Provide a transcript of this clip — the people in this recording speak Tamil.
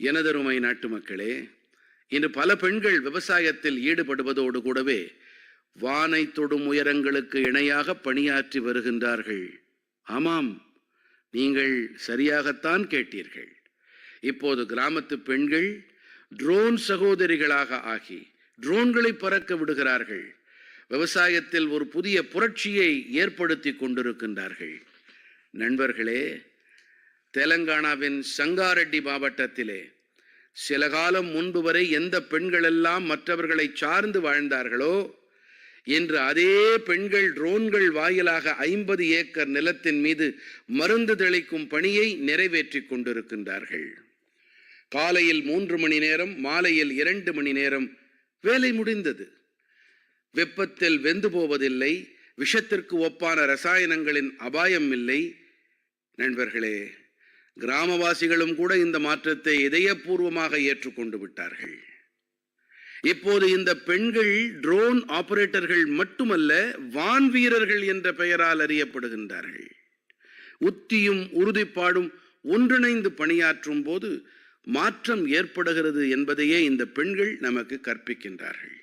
எனதருமை நாட்டு மக்களே இன்று பல பெண்கள் விவசாயத்தில் ஈடுபடுவதோடு கூடவே வானை தொடும் உயரங்களுக்கு இணையாக பணியாற்றி வருகின்றார்கள். ஆமாம் நீங்கள் சரியாகத்தான் கேட்டீர்கள். இப்போது கிராமத்து பெண்கள் ட்ரோன் சகோதரிகளாக ஆகி ட்ரோன்களை பறக்க விடுகிறார்கள். விவசாயத்தில் ஒரு புதிய புரட்சியை ஏற்படுத்தி கொண்டிருக்கின்றார்கள். நண்பர்களே தெலங்கானாவின் சங்காரெட்டி மாவட்டத்திலே சில காலம் முன்பு வரை எந்த பெண்களெல்லாம் மற்றவர்களை சார்ந்து வாழ்ந்தார்களோ இன்று அதே பெண்கள் ட்ரோன்கள் வாயிலாக ஐம்பது ஏக்கர் நிலத்தின் மீது மருந்து தெளிக்கும் பணியை நிறைவேற்றிக் கொண்டிருக்கின்றார்கள். காலையில் மூன்று மணி நேரம் மாலையில் இரண்டு மணி நேரம் வேலை முடிந்தது. வெப்பத்தில் வெந்து போவதில்லை விஷத்திற்கு ஒப்பான ரசாயனங்களின் அபாயம் இல்லை. நண்பர்களே கிராமவாசிகளும் கூட இந்த மாற்றத்தை இதயபூர்வமாக ஏற்றுக்கொண்டு விட்டார்கள். இப்போது இந்த பெண்கள் ட்ரோன் ஆபரேட்டர்கள் மட்டுமல்ல வான் வீரர்கள் என்ற பெயரால் அறியப்படுகின்றார்கள். உத்தியும் உறுதிப்பாடும் ஒன்றிணைந்து பணியாற்றும் போது மாற்றம் ஏற்படுகிறது என்பதையே இந்த பெண்கள் நமக்கு கற்பிக்கின்றார்கள்.